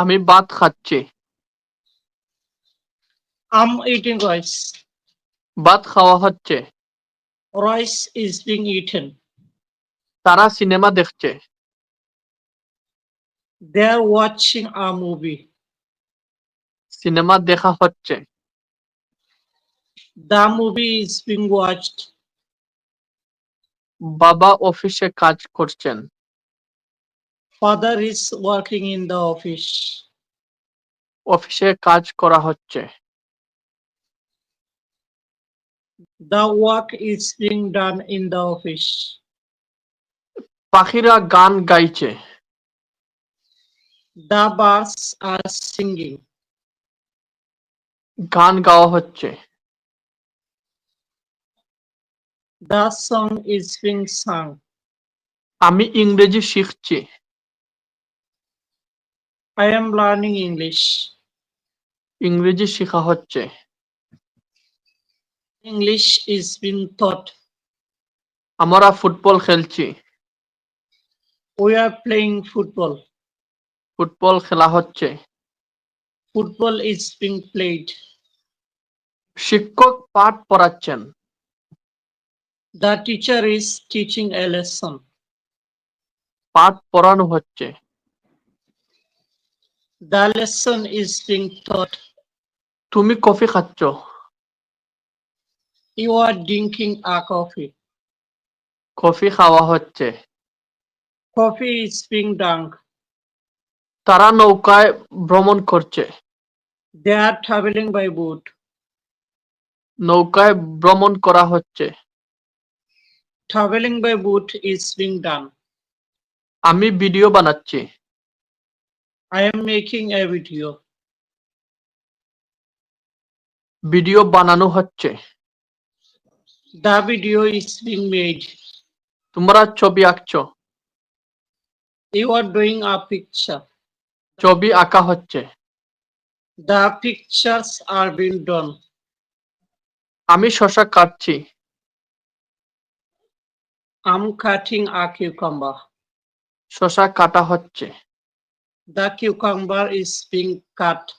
আমি ভাত খাচ্ছি I'm eating rice. ভাত খাওয়া হচ্ছে Rice is being eaten. তারা সিনেমা দেখছে They are watching a movie. Cinema দেখা হচ্ছে The movie is being watched. বাবা অফিসে কাজ করছেন Father is working in the office. অফিসে কাজ করা হচ্ছে The work is being done in the office. পাখিরা গান গাইছে The birds are singing. গান গাওয়া হচ্ছে The song is being sung. আমি ইংরেজি শিখছি আই এম লার্নিং ইংলিশ ইংরেজি শেখা হচ্ছে। ইংলিশ ইজ বিন থট আমরা ফুটবল খেলছি। We are playing football football খেলা হচ্ছে। ফুটবল ইজ বিং প্লেড শিক্ষক পাঠ পড়াচ্ছেন। The teacher is teaching a lesson পাঠ পড়ানো হচ্ছে। The lesson is being taught. তুমি কফি খাচ্ছ You are drinking a coffee. Coffee খাওয়া হচ্ছে Coffee is being drunk. তারা নৌকায় ভ্রমণ করছে They are traveling by boat. নৌকায় ভ্রমণ করা হচ্ছে Traveling by boat is being done. আমি ভিডিও বানাচ্ছি I am making a video. Video বানানো হচ্ছে The video is being made. তোমরা ছবি আঁকছো You are doing a picture. ছবি আঁকা হচ্ছে The pictures are being done. আমি শশা কাটছি I'm cutting a cucumber. শশা কাটা হচ্ছে The cucumber is being cut.